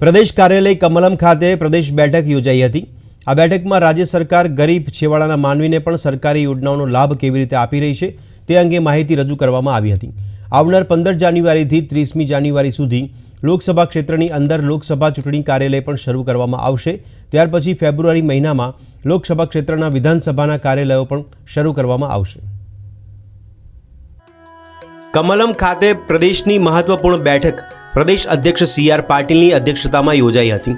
પ્રદેશ કાર્યાલય કમલમ ખાતે પ્રદેશ બેઠક યોજાઈ હતી. આ બેઠકમાં રાજ્ય સરકાર ગરીબ છેવાડાના માનવીને પણ સરકારી યોજનાઓનો લાભ કેવી રીતે આપી રહી છે તે અંગે માહિતી રજૂ કરવામાં આવી હતી. આવનાર પંદર જાન્યુઆરીથી ત્રીસમી જાન્યુઆરી સુધી લોકસભા ક્ષેત્રની અંદર લોકસભા ચૂંટણી કાર્યાલય પણ શરૂ કરવામાં આવશે. ત્યાર પછી ફેબ્રુઆરી મહિનામાં લોકસભા ક્ષેત્રના વિધાનસભાના કાર્યાલયો પણ શરૂ કરવામાં આવશે. કમલમ ખાતે પ્રદેશની મહત્વપૂર્ણ બેઠક પ્રદેશ અધ્યક્ષ સી આર પાટીલની અધ્યક્ષતામાં યોજાઈ હતી.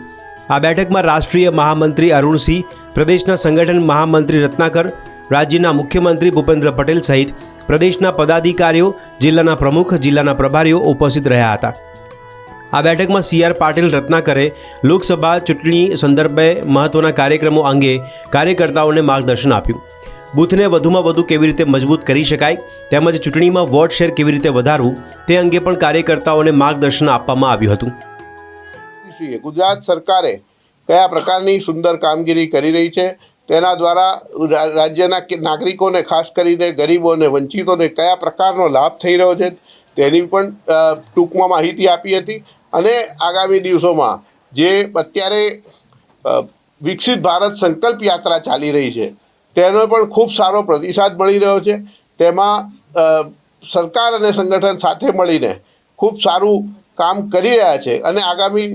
આ બેઠકમાં રાષ્ટ્રીય મહામંત્રી અરુણસિંહ, પ્રદેશના સંગઠન મહામંત્રી રત્નાકર, રાજ્યના મુખ્યમંત્રી ભૂપેન્દ્ર પટેલ સહિત પ્રદેશના પદાધિકારીઓ, જિલ્લાના પ્રમુખ, જિલ્લાના પ્રભારીઓ ઉપસ્થિત રહ્યા હતા. આ બેઠકમાં સી આર પાટીલ રત્નાકરે લોકસભા ચૂંટણી સંદર્ભે મહત્વના કાર્યક્રમો અંગે કાર્યકર્તાઓને માર્ગદર્શન આપ્યું. બૂથને વધુમાં વધુ કેવી રીતે મજબૂત કરી શકાય, તેમજ ચૂંટણીમાં વોટ શેર કેવી રીતે વધારવું, તે અંગે પણ કાર્યકર્તાઓને માર્ગદર્શન આપવામાં આવ્યું હતું. ગુજરાત સરકારે કયા પ્રકારની સુંદર કામગીરી કરી રહી છે? તેના દ્વારા રાજ્યના નાગરિકોને, ખાસ કરીને ગરીબોને વંચિતોને કયા પ્રકારનો લાભ થઈ રહ્યો છે? તેની પણ ટૂંકમાં માહિતી આપી હતી. અને આગામી દિવસોમાં જે અત્યારે વિકસિત ભારત સંકલ્પ યાત્રા ચાલી રહી છે તેનો પણ ખૂબ સારો પ્રતિસાદ મળી રહ્યો છે. તેમાં સરકાર અને સંગઠન સાથે મળીને ખૂબ સારું કામ કરી રહ્યા છે અને આગામી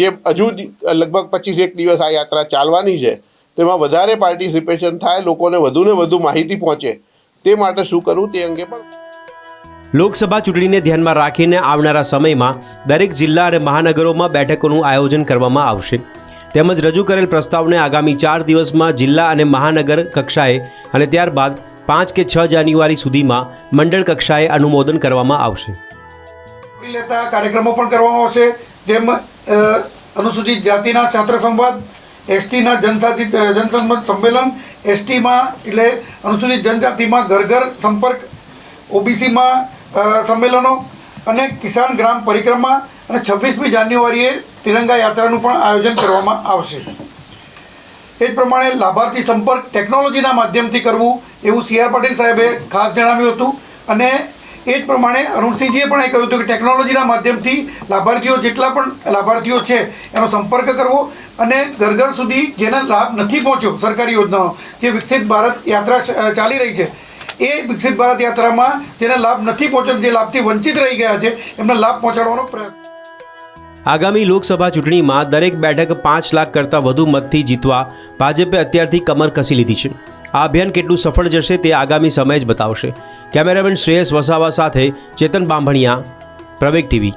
જે હજુ લગભગ પચીસ એક દિવસ આ યાત્રા ચાલવાની છે, તેમાં વધારે પાર્ટિસિપેશન થાય, લોકોને વધુને વધુ માહિતી પહોંચે, તે માટે શું કરવું તે અંગે પણ લોકસભા ચૂંટણીને ધ્યાનમાં રાખીને આવનારા સમયમાં દરેક જિલ્લા અને મહાનગરોમાં બેઠકોનું આયોજન કરવામાં આવશે. તેમજ રજૂ કરેલ પ્રસ્તાવને આગામી ચાર દિવસમાં જિલ્લા અને મહાનગર કક્ષાએ અને ત્યારબાદ પાંચ કે છ જાન્યુઆરી સુધીમાં મંડળ કક્ષાએ અનુમોદન કરવામાં આવશે. લેતા કાર્યક્રમો પણ કરવામાં આવશે, જેમ અનુસૂચિત જાતિના છાત્ર સંવાદ, એસટીના જનસાથી જનસંમત સંમેલન, એસટીમાં એટલે અનુસૂચિત જનજાતિમાં ઘર ઘર સંપર્ક, ઓબીસીમાં સંમેલનો અને કિસાન ગ્રામ પરિક્રમા અને છવ્વીસમી જાન્યુઆરીએ તિરંગા યાત્રાનું પણ આયોજન કરવામાં આવશે. એ જ પ્રમાણે લાભાર્થી સંપર્ક ટેકનોલોજીના માધ્યમથી કરવું એવું સી આર પાટીલ સાહેબે ખાસ જણાવ્યું હતું અને એ જ પ્રમાણે અરુણસિંહજીએ પણ એ કહ્યું હતું કે ટેકનોલોજીના માધ્યમથી લાભાર્થીઓ જેટલા પણ લાભાર્થીઓ છે એનો સંપર્ક કરવો અને ઘર ઘર સુધી જેના લાભ નથી પહોંચ્યો સરકારી યોજનાનો, જે વિકસિત ભારત યાત્રા ચાલી રહી છે એ વિકસિત ભારત યાત્રામાં જેને લાભ નથી પહોંચ્યો, જે લાભથી વંચિત રહી ગયા છે, એમને લાભ પહોંચાડવાનો પ્રયત્ન આગામી લોકસભા ચૂંટણીમાં દરેક બેઠક પાંચ લાખ કરતાં વધુ મતથી જીતવા ભાજપે અત્યારથી કમર કસી લીધી છે. આ અભિયાન કેટલું સફળ જશે તે આગામી સમય જ બતાવશે. કેમેરામેન શ્રેયસ વસાવા સાથે ચેતન બાંભણિયા, પ્રવેગ ટીવી.